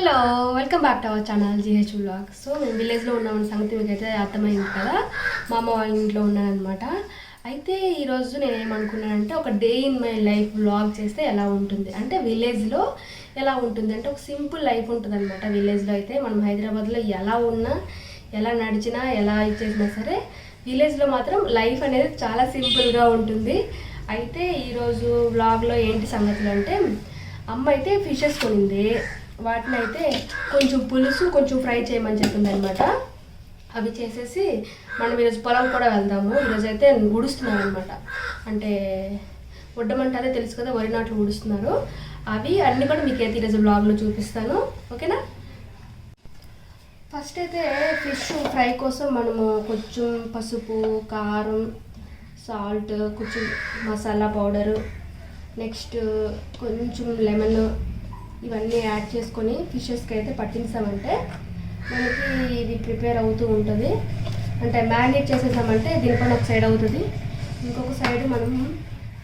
Hello welcome back to our channel GH vlog so మేము విలేజ్లో ఉన్నామన్న సంగతి మీకు అయితే అర్థమైంది కదా? మా అమ్మ వాళ్ళ ఇంట్లో ఉన్నానమాట అయితే ఈరోజు నేను ఏమనుకున్నానంటే ఒక day in my life vlog చేస్తే ఎలా ఉంటుంది? అంటే విలేజ్లో ఎలా ఉంటుంది? అంటే ఒక సింపుల్ లైఫ్ ఉంటుంది అనమాట విలేజ్లో అయితే మనం హైదరాబాద్లో ఎలా ఉన్నా ఎలా నడిచినా ఎలా ఇచ్చేసినా సరే విలేజ్లో మాత్రం లైఫ్ అనేది చాలా సింపుల్గా ఉంటుంది. అయితే ఈరోజు వ్లాగ్లో ఏంటి సంగతులు అంటే అమ్మ అయితే ఫిషెస్ కొనింది. వాటిని అయితే కొంచెం పులుసు కొంచెం ఫ్రై చేయమని చెప్పింది అనమాట అవి చేసేసి మనం ఈరోజు పొలం కూడా వెళ్దాము. ఈరోజు అయితే ఉడుస్తున్నారు అనమాట అంటే ఉడ్డమంటారే తెలుసు కదా వరి నాట్లు ఉడుస్తున్నారు. అవి అన్నీ కూడా మీకు అయితే ఈరోజు బ్లాగ్లో చూపిస్తాను. ఓకేనా? ఫస్ట్ అయితే ఫిష్ ఫ్రై కోసం మనము కొంచెం పసుపు కారం సాల్ట్ కొంచెం మసాలా పౌడరు నెక్స్ట్ కొంచెం లెమన్ ఇవన్నీ యాడ్ చేసుకొని ఫిషెస్కి అయితే పట్టించామంటే మనకి ఇది ప్రిపేర్ అవుతూ ఉంటుంది. అంటే మ్యారినేట్ చేసేసామంటే దీనిపైన ఒక సైడ్ అవుతుంది. ఇంకొక సైడ్ మనం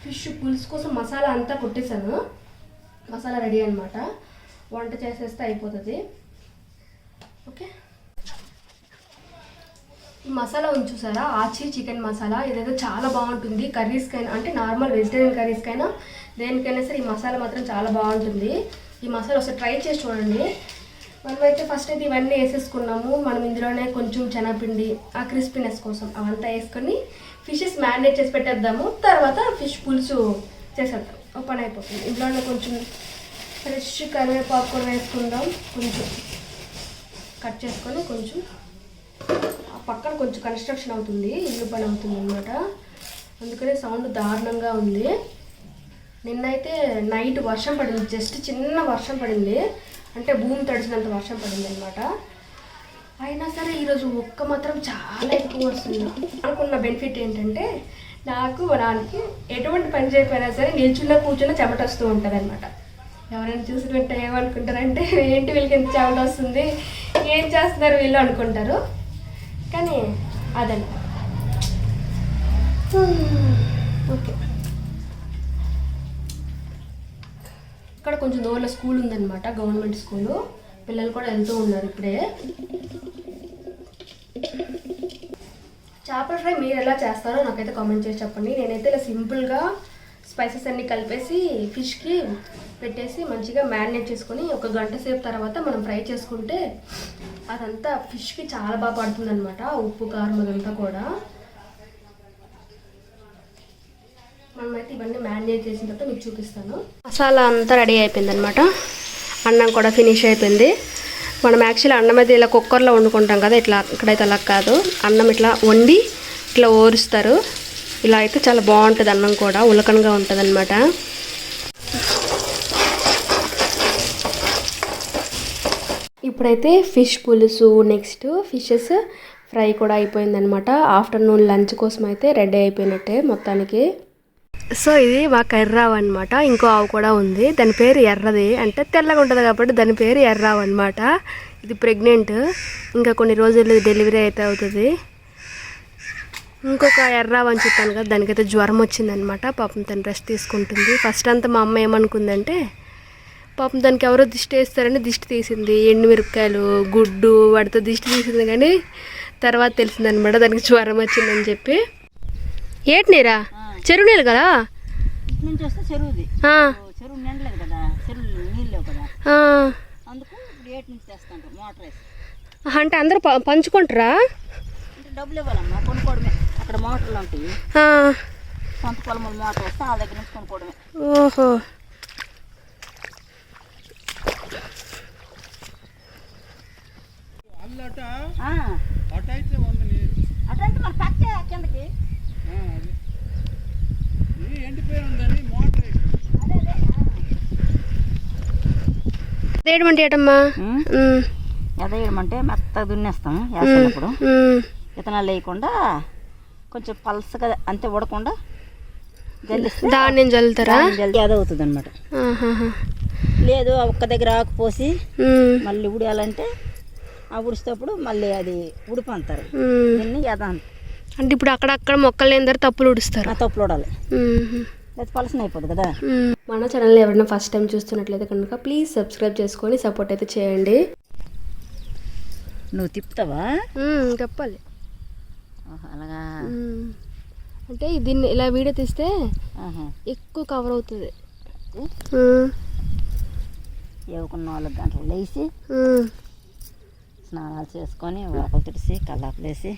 ఫిష్ పులుసు కోసం మసాలా అంతా కొట్టేసాను. మసాలా రెడీ అనమాట వంట చేసేస్తే అయిపోతుంది. ఓకే? ఈ మసాలా ఉంది చూసారా? ఆచి చికెన్ మసాలా. ఇదైతే చాలా బాగుంటుంది. కర్రీస్కైనా అంటే నార్మల్ వెజిటేరియన్ కర్రీస్కైనా దేనికైనా సరే ఈ మసాలా మాత్రం చాలా బాగుంటుంది. ఈ మసాలా ఒకసారి ట్రై చేసి చూడండి. మనమైతే ఫస్ట్ అయితే ఇవన్నీ వేసేసుకున్నాము. మనం ఇందులోనే కొంచెం శనగపిండి ఆ క్రిస్పీనెస్ కోసం అవంతా వేసుకొని ఫిషెస్ మ్యారినేట్ చేసి పెట్టేద్దాము. తర్వాత ఫిష్ పులుసు చేసేద్దాం. ఒక పని అయిపోతుంది. ఇందులోనే కొంచెం ఫ్రెష్ కరివేపాకు కూడా వేసుకుందాం. కొంచెం కట్ చేసుకొని కొంచెం ఆ పక్కన కొంచెం కన్స్ట్రక్షన్ అవుతుంది. ఇల్లు పని అవుతుంది అనమాట అందుకనే సౌండ్ దారుణంగా ఉంది. నిన్నైతే నైట్ వర్షం పడింది జస్ట్ చిన్న వర్షం పడింది. అంటే భూమి తడిచినంత వర్షం పడింది అనమాట అయినా సరే ఈరోజు ఒక్క మాత్రం చాలా ఎక్కువ వస్తుంది. అనుకున్న బెనిఫిట్ ఏంటంటే నాకు మా ఎటువంటి పని చేయకపోయినా సరే నిల్చున్న కూర్చున్న చెమట వస్తూ ఉంటుంది అనమాట ఎవరైనా చూసి వెంట ఏమనుకుంటారంటే ఏంటి వీళ్ళకి ఎంత చెమట వస్తుంది? ఏం చేస్తున్నారు వీళ్ళు అనుకుంటారు. కానీ అదండి. ఓకే. ఇక్కడ కొంచెం దూరంలో స్కూల్ ఉందన్నమాట గవర్నమెంట్ స్కూలు. పిల్లలు కూడా వెళ్తూ ఉన్నారు ఇప్పుడే. చేపల ఫ్రై మీరు ఎలా చేస్తారో నాకైతే కామెంట్ చేసి చెప్పండి. నేనైతే ఇలా సింపుల్గా స్పైసెస్ అన్నీ కలిపేసి ఫిష్కి పెట్టేసి మంచిగా మ్యారినేట్ చేసుకొని ఒక గంట సేపు తర్వాత మనం ఫ్రై చేసుకుంటే అదంతా ఫిష్కి చాలా బాగా పడుతుంది అనమాట ఉప్పు కారం అదంతా కూడా. మనమైతే ఇవన్నీ మ్యారినేట్ చేసిన తర్వాత మీకు చూపిస్తాను. మసాలా అంతా రెడీ అయిపోయింది అనమాట అన్నం కూడా ఫినిష్ అయిపోయింది. మనం యాక్చువల్లీ అన్నం అయితే ఇలా కుక్కర్లో వండుకుంటాం కదా ఇట్లా ఇక్కడైతే అలా కాదు. అన్నం ఇట్లా వండి ఇట్లా ఓరుస్తారు. ఇలా అయితే చాలా బాగుంటుంది అన్నం కూడా ఉలకనగా ఉంటుంది అనమాట ఇప్పుడైతే ఫిష్ పులుసు నెక్స్ట్ ఫిషెస్ ఫ్రై కూడా అయిపోయిందనమాట ఆఫ్టర్నూన్ లంచ్ కోసం అయితే రెడీ అయిపోయినట్టే మొత్తానికి. సో ఇది మాకు ఎర్రావు అనమాట ఇంకో ఆవు కూడా ఉంది. దాని పేరు ఎర్రది. అంటే తెల్లగా ఉంటుంది కాబట్టి దాని పేరు ఎర్రావు అనమాట ఇది ప్రెగ్నెంట్. ఇంకా కొన్ని రోజులు డెలివరీ అయితే అవుతుంది. ఇంకొక ఎర్రావు అని చెప్పాను కదా దానికైతే జ్వరం వచ్చిందనమాట పాపం తను రెస్ట్ తీసుకుంటుంది. ఫస్ట్ అంతా మా అమ్మ ఏమనుకుందంటే పాపం దానికి ఎవరో దిష్టి వేస్తారని దిష్టి తీసింది. ఎండుమిరపకాయలు గుడ్డు వాటితో దిష్టి తీసింది కానీ తర్వాత తెలిసిందనమాట దానికి జ్వరం వచ్చిందని చెప్పి. ఏటి నీరా? చెరువు నీళ్ళు కదా? ఇటు నుంచి వస్తే చెరువుది. చెరువు నిండలేదు కదా చెరువు నీళ్ళు కదా. అందుకు ఏటి నుంచి మోటార్ వేసి. అంటే అందరూ పంచుకుంటారా అంటే డబ్బులు ఇవ్వాలమ్మా కొనుక్కోవడమే. అక్కడ మోటార్లు ఉంటాయి. సొంత పొలముల మోటార్ వస్తే ఆ దగ్గర నుంచి కొనుక్కోవడమే. ఓహో అల్లట ఆ, అటైతే వంద నీరు అటంటే మన పక్కే కిందకి ఆ, అది ఇది ఎండిపోయి ఉందని మోటార్ వేసి అదే అదే అదేటువంటి ఏటమ్మా ఉమ్. ఉమ్, ఎదగడమంటే మెత్తగా దున్నేస్తాము ఉమ్. విత్తనాలు వేయకుండా కొంచెం పలసగా అంతే ఉడకుండా ధాన్యం చల్లుతారా జల్దీ అదవుతుంది అనమాట. లేదు ఒక్క దగ్గర ఆకుపోసి మళ్ళీ ఉడాలంటే ఆ ఉడిచేటప్పుడు మళ్ళీ అది ఉడుపు అంటారు ఉమ్. దీన్ని అంటారు. అంటే ఇప్పుడు అక్కడక్కడ మొక్కలు లేని తప్పులు ఉడుస్తారు ఆ తప్పులు ఉడాలి అది పలసన అయిపోదు కదా. మన ఛానల్ ఎవరైనా ఫస్ట్ టైం చూస్తున్నట్లయితే కనుక ప్లీజ్ సబ్స్క్రైబ్ చేసుకొని సపోర్ట్ అయితే చేయండి. నువ్వు తిప్పుతావా? చెప్పాలి. అలాగా? అంటే దీన్ని ఇలా వీడియో తీస్తే. ఎక్కువ కవర్ అవుతుంది. ఏవకున్న నాలుగు గంటలు లేచి స్నానాలు చేసుకొని వాకలు తుడిసి కల్లాపులేసి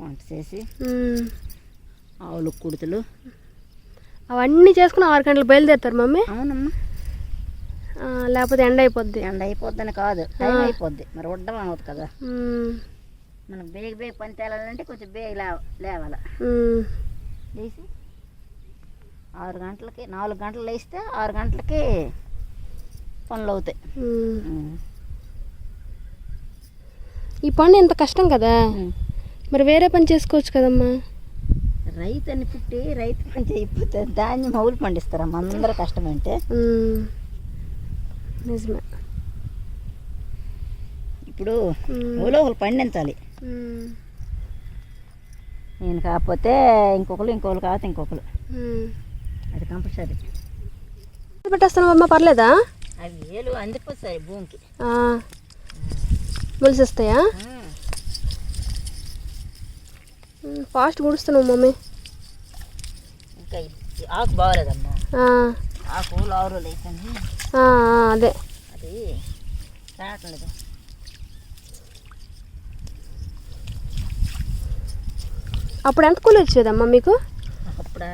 వంట చేసి ఆవులు కుడుతులు అవన్నీ చేసుకుని ఆరు గంటలు బయలుదేరుతారు మమ్మీ. అవునమ్మా. లేకపోతే ఎండ అయిపోద్ది. ఎండ అయిపోద్దని కాదు. టైం అయిపోద్ది. మరి వడ్డం అవుతుంది కదా. మనకు బేగ బేగ పని తేలాలంటే కొంచెం బేగ లేవాల. లేచి ఆరు గంటలకి నాలుగు గంటలు లేస్తే ఆరు గంటలకి పనులు అవుతాయి. ఈ పని ఎంత కష్టం కదా. మరి వేరే పని చేసుకోవచ్చు కదమ్మా. రైతు అని పుట్టి రైతు పని చేయకపోతే ధాన్యం మౌలు పండిస్తారమ్మ అందరూ కష్టమంటే. మ్మ్. నిజమే. ఇప్పుడు ఒకరు పండించాలి. నేను కాకపోతే ఇంకొకరు ఇంకొకరు కాకపోతే ఇంకొకరు. అది కంపల్సరీ. పెట్టేస్తాను అమ్మ పర్లేదా? అవి ఏలు అందిపోతాయి భూమికి. మొలిసేస్తాయా. ఫాస్ట్ గుడుస్తున్నావు మమ్మీ. ఆకు బాగలేదమ్మా. ఆ. ఆకు ఆ, అదే. అది రావట్లేదు. అప్పుడు ఎంత కూలి వచ్చేదమ్మా మీకు? అప్పుడు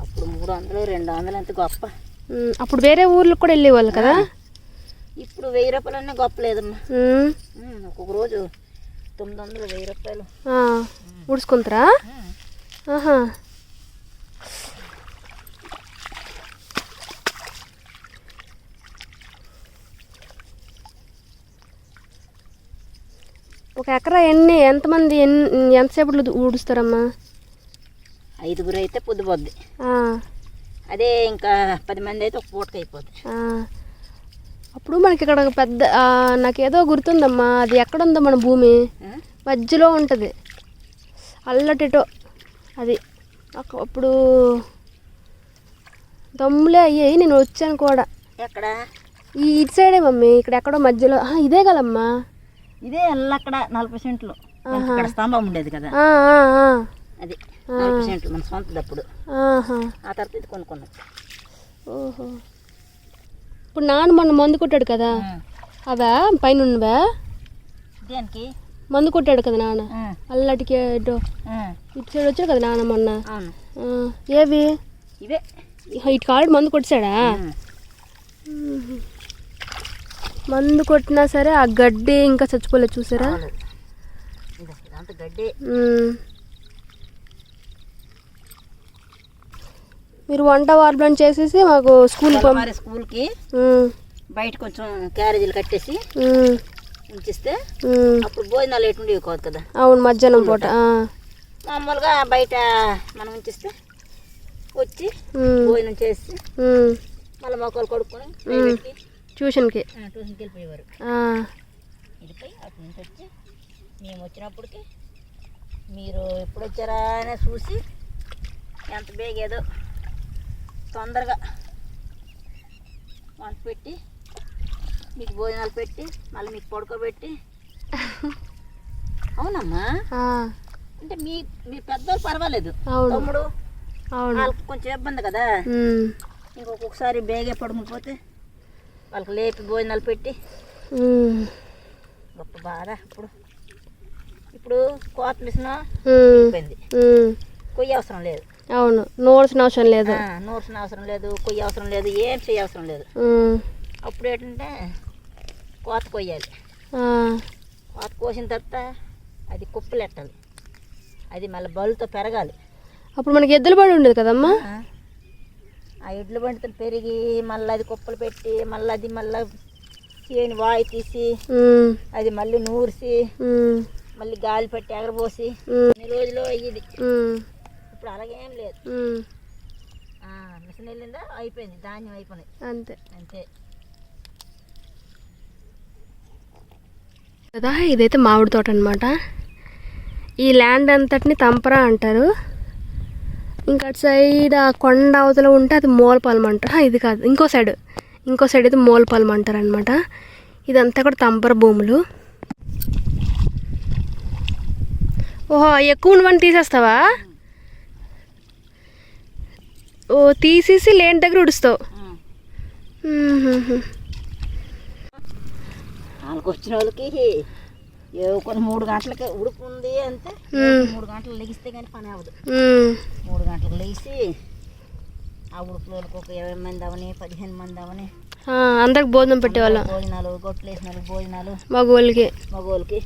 అప్పుడు మూడు వందలు రెండు వందలు అంత గొప్ప. అప్పుడు వేరే ఊర్లకు కూడా వెళ్ళేవాళ్ళు కదా? ఇప్పుడు వెయ్యి రూపాయలన్నీ గొప్ప లేదమ్మా. ఒక్కొక్క రోజు తొమ్మిది వందలు వెయ్యి రూపాయలు. ఉడుచుకుంటారా. ఆహా. ఒక ఎకరా ఎన్ని ఎంతమంది ఎన్ని ఎంతసేపట్లో ఊడుస్తారమ్మా? ఐదుగురు అయితే పొద్దుపోద్ది అదే ఇంకా పది మంది అయితే ఒక పూటకి అయిపోద్ది. అప్పుడు మనకి ఇక్కడ ఒక పెద్ద నాకేదో గుర్తుందమ్మా అది ఎక్కడ ఉందో మన భూమి? మధ్యలో ఉంటుంది. అల్లటిటో అది. అప్పుడు దమ్ములే అయ్యాయి నేను వచ్చాను కూడా. ఎక్కడ? ఈ ఇటు సైడే మమ్మీ ఇక్కడ ఎక్కడో మధ్యలో. ఇదే కదమ్మా. ఇదే అక్కడ నలభై సెంట్లు. ఇక్కడ స్తంభం ఉండేది కదా. అది నలభై సెంట్లు మన సొంతది అప్పుడు. ఆ తర్వాత ఇది కొనుక్కున్నాం. ఓహో. ఇప్పుడు నాన్న మొన్న మందు కొట్టాడు కదా. అవా? పైన ఉన్నవా దేనికి? మందు కొట్టాడు కదా నాన్న. అల్లటికి ఇటు ఇటు సైడ్ వచ్చాడు కదా నాన్న మొన్న. ఏవి? ఇవే. ఇటు కాడు మందు కొట్టాడా మందు కొట్టినా సరే ఆ గడ్డి ఇంకా చచ్చిపోలేదు చూసారా గడ్డి. మీరు వంట వార్పులను చేసేసి మాకు స్కూల్ స్కూల్కి. బయట కొంచెం క్యారేజీలు కట్టేసి. ఉంచిస్తే. అప్పుడు భోజనాలు ఎటుండేవి కాదు కదా అవును మధ్యాహ్నం పూట. మామూలుగా బయట మనం ఉంచిస్తే వచ్చి. భోజనం చేసి. మళ్ళీ మొక్కలు కొడుకొని ట్యూషన్కి? ట్యూషన్కి వెళ్ళిపోయేవారు. వెళ్ళిపోయి అటు నుంచి వచ్చి మేము వచ్చినప్పటికి మీరు ఎప్పుడు వచ్చారా అని చూసి ఎంత బేగ ఏదో తొందరగా వంట పెట్టి మీకు భోజనాలు పెట్టి మళ్ళీ మీకు పడుకోబెట్టి. అవునమ్మా. అంటే మీ మీ పెద్దోళ్ళు పర్వాలేదు. తమ్ముడు వాళ్ళకి కొంచెం ఇబ్బంది కదా. ఇంకొకసారి బేగే పడుకుపోతే వాళ్ళకి లేపి భోజనాలు పెట్టి. గొప్ప బాధ ఇప్పుడు ఇప్పుడు కోత మిషన్. అయిపోయింది. కొయ్య అవసరం లేదు. అవును నూర్సిన అవసరం లేదు. ఆ, నూర్సిన అవసరం లేదు కొయ్య అవసరం లేదు ఏం చేయ అవసరం లేదు. అప్పుడు ఏంటంటే కోత కొయ్యాలి. కోత కోసిన తర్వాత అది కుప్పలు ఎట్టాలి అది మళ్ళీ బలుతో పెరగాలి. అప్పుడు మనకి ఎద్దుల బండి ఉండేది కదమ్మా? ఆ, ఇడ్లు బండితో పెరిగి మళ్ళీ అది కుప్పలు పెట్టి మళ్ళీ అది మళ్ళీ చేని వాయి తీసి. అది మళ్ళీ నూరిసి. మళ్ళీ గాలి పెట్టి ఎగరబోసి. అన్ని రోజులు అయ్యేది. ఇప్పుడు అలాగేం లేదు. మిషన్ వెళ్ళిందా? అయిపోయింది. ధాన్యం అయిపోయినాయి అంతే. అంతే. కదా ఇదైతే మామిడి తోట అనమాట ఈ ల్యాండ్ అంతటిని తంపరా అంటారు. ఇంకా అటు సైడ్ ఆ కొండ అవతల ఉంటే అది మూలపాలెం అంటారు. ఇది కాదు. ఇంకో సైడ్. ఇంకో సైడ్ అయితే మూలపాలెం అంటారు అనమాట ఇదంతా కూడా తంపర భూములు. ఓహో ఎక్కువ ఉన్నవన్నీ తీసేస్తావా? ఓ తీసేసి లేని దగ్గర ఉడుస్తావు. వాళ్ళకి వచ్చిన వాళ్ళకి ఏ కొన్ని మూడు గంటలకి ఉడుకుంది అంతే మ్మ్. మూడు గంటలు లెగిస్తే కానీ పని అవ్వదు. మూడు గంటలకు లేచి ఆ ఉడుకుల వాళ్ళకి ఒక ఇరవై మంది అవని పదిహేను మంది అవని అందరికి భోజనం పెట్టేవాళ్ళం భోజనాలు గొట్లు వేసిన భోజనాలు మగవాళ్ళకి మగవాళ్ళకి.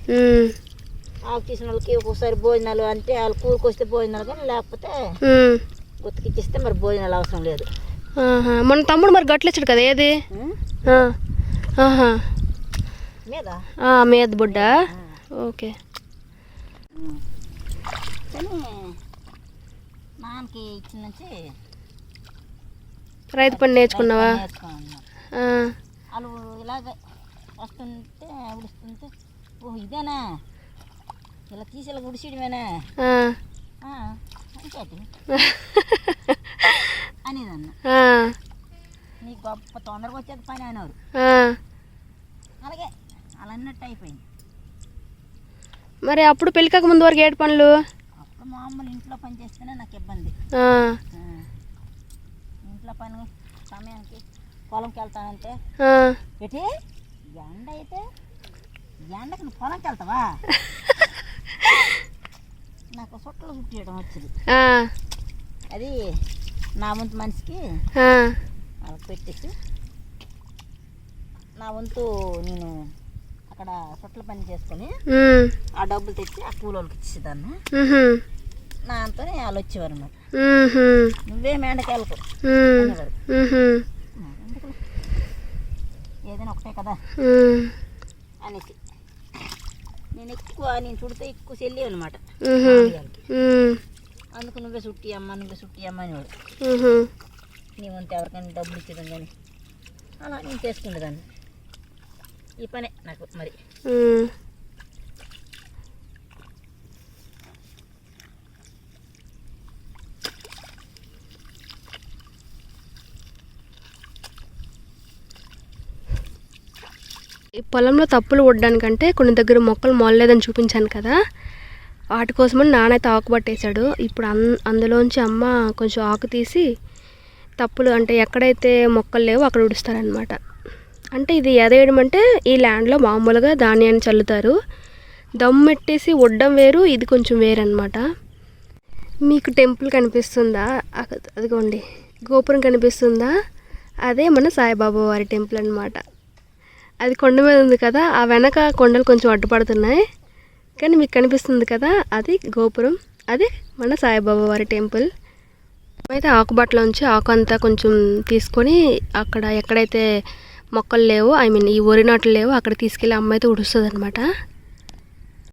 ఆకు తీసిన వాళ్ళకి ఒక్కొక్కసారి భోజనాలు అంటే వాళ్ళు కూరకు వస్తే భోజనాలు కానీ లేకపోతే. గుర్తుకిచ్చేస్తే మరి భోజనాలు అవసరం లేదు. మన తమ్ముడు మరి గట్లు ఇచ్చాడు కదా ఏది. ఆహా మీద? ఆ, మీద బుడ్డ. ఓకే. రైతు పని నేర్చుకున్నావా. వాళ్ళు ఇలాగ వస్తుంటే ఉడుస్తుంటే ఓ ఇదేనా? ఇలా తీసి అనేదన్న. నీకు గొప్ప తొందరగా వచ్చేది పని అనేవారు. అలాగే అలా అన్నట్టు అయిపోయింది మరి అప్పుడు పెళ్ళికాక ముందు వరకు ఏడు పనులు అప్పుడు మామూలు ఇంట్లో పని చేస్తేనే నాకు ఇబ్బంది. ఇంట్లో పని సమయానికి పొలంకి వెళ్తానంటే. ఏంటి ఎండ అయితే ఎండకి నువ్వు పొలంకి వెళ్తావా నాకు చుట్టలు చుట్టేయడం వచ్చింది. అది నా వంతు మనిషికి. వాళ్ళకి పెట్టేసి నా వంతు నేను అక్కడ చుట్టల పని చేసుకొని. ఆ డబ్బులు తెచ్చి ఆ కూలోళ్ళకి ఇచ్చేదాన్ని. నా అంతనే వాళ్ళు వచ్చేవారు. నువ్వే. ఎందుకు ఏదైనా ఒకటే కదా. అనేసి నేను ఎక్కువ నేను చుడితే ఎక్కువ చెల్లి అనమాట. అందుకు నువ్వే చుట్టి అమ్మ నువ్వే చుట్టి అమ్మ అనేవాడు. నీ వంతు ఎవరికైనా డబ్బులు ఇచ్చేదాన్ని కానీ అలా నేను చేసుకునేదాన్ని ఈ పనే నాకు మరి. ఈ పొలంలో తప్పులు వడ్డానికంటే కొన్ని దగ్గర మొక్కలు మొలలేదని చూపించాను కదా. వాటి కోసమని నానైతే ఆకు పట్టేశాడు. ఇప్పుడు అన్ అందులోంచి అమ్మ కొంచెం ఆకు తీసి తప్పులు అంటే ఎక్కడైతే మొక్కలు లేవో అక్కడ ఉడుస్తారనమాట అంటే ఇది ఎదేయడం అంటే ఈ ల్యాండ్లో మామూలుగా ధాన్యాన్ని చల్లుతారు. దమ్మెట్టేసి వడ్డం వేరు ఇది కొంచెం వేరనమాట మీకు టెంపుల్ కనిపిస్తుందా? అదిగోండి. గోపురం కనిపిస్తుందా? అదే మన సాయిబాబా వారి టెంపుల్ అనమాట అది కొండ మీద ఉంది కదా ఆ వెనక కొండలు కొంచెం అడ్డుపడుతున్నాయి. కానీ మీకు కనిపిస్తుంది కదా అది గోపురం. అది మన సాయిబాబా వారి టెంపుల్. అయితే ఆకుబట్టలోంచి ఆకు అంతా కొంచెం తీసుకొని అక్కడ ఎక్కడైతే మొక్కలు లేవో. ఐ మీన్ ఈ వరి నాట్లు లేవో. అక్కడ తీసుకెళ్ళి అమ్మ అయితే ఉడుస్తుంది అనమాట